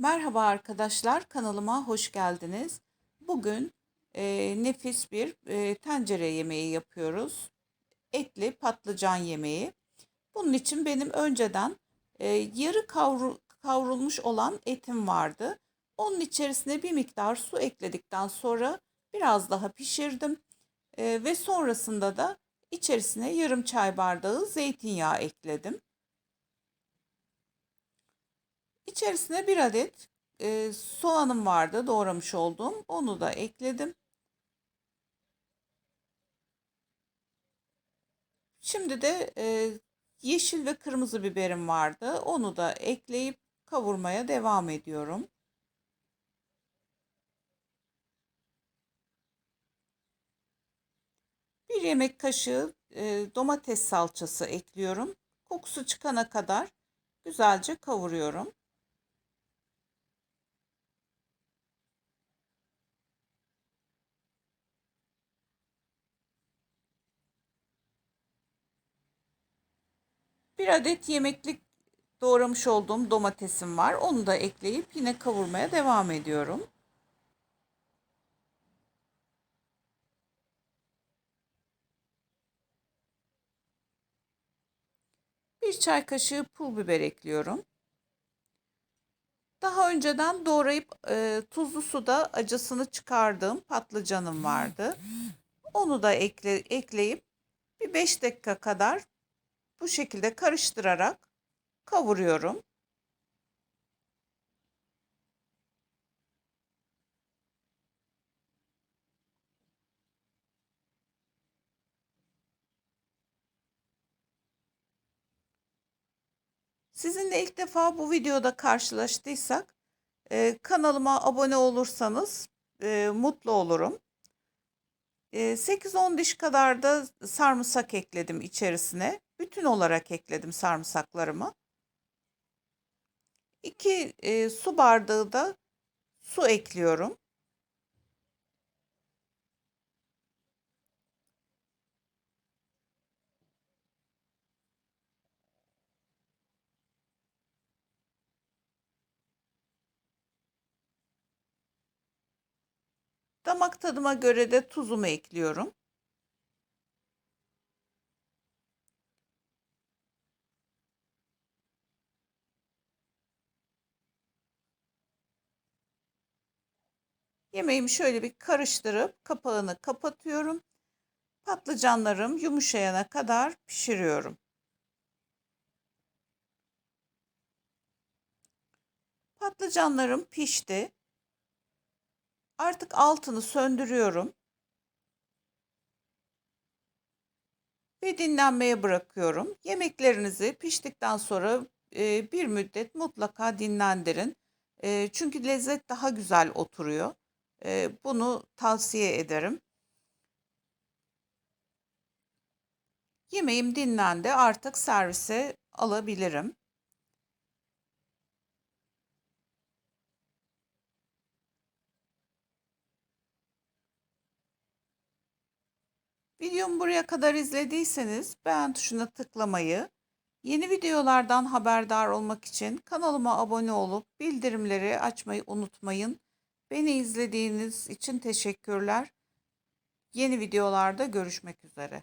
Merhaba arkadaşlar, kanalıma hoş geldiniz. Bugün e, nefis bir e, tencere yemeği yapıyoruz. Etli patlıcan yemeği. Bunun için benim önceden e, yarı kavru- kavrulmuş olan etim vardı. Onun içerisine bir miktar su ekledikten sonra biraz daha pişirdim. E, ve sonrasında da içerisine yarım çay bardağı zeytinyağı ekledim. İçerisine bir adet e, soğanım vardı doğramış olduğum. Onu da ekledim. Şimdi de e, yeşil ve kırmızı biberim vardı. Onu da ekleyip kavurmaya devam ediyorum. Bir yemek kaşığı e, domates salçası ekliyorum. Kokusu çıkana kadar güzelce kavuruyorum. Bir adet yemeklik doğramış olduğum domatesim var. Onu da ekleyip yine kavurmaya devam ediyorum. Bir çay kaşığı pul biber ekliyorum. Daha önceden doğrayıp e, tuzlu suda acısını çıkardığım patlıcanım vardı. Onu da ekle, ekleyip bir 5 dakika kadar bu şekilde karıştırarak kavuruyorum. Sizinle ilk defa bu videoda karşılaştıysak e, kanalıma abone olursanız e, mutlu olurum. E, 8-10 diş kadar da sarımsak ekledim içerisine. Bütün olarak ekledim sarımsaklarımı. 2 e, su bardağı da su ekliyorum. Damak tadıma göre de tuzumu ekliyorum. Yemeğimi şöyle bir karıştırıp kapağını kapatıyorum. Patlıcanlarım yumuşayana kadar pişiriyorum. Patlıcanlarım pişti. Artık altını söndürüyorum. Ve dinlenmeye bırakıyorum. Yemeklerinizi piştikten sonra e, bir müddet mutlaka dinlendirin. E, çünkü lezzet daha güzel oturuyor. Bunu tavsiye ederim. Yemeğim dinlendi. Artık servise alabilirim. Videomu buraya kadar izlediyseniz beğen tuşuna tıklamayı, yeni videolardan haberdar olmak için kanalıma abone olup bildirimleri açmayı unutmayın. Beni izlediğiniz için teşekkürler. Yeni videolarda görüşmek üzere.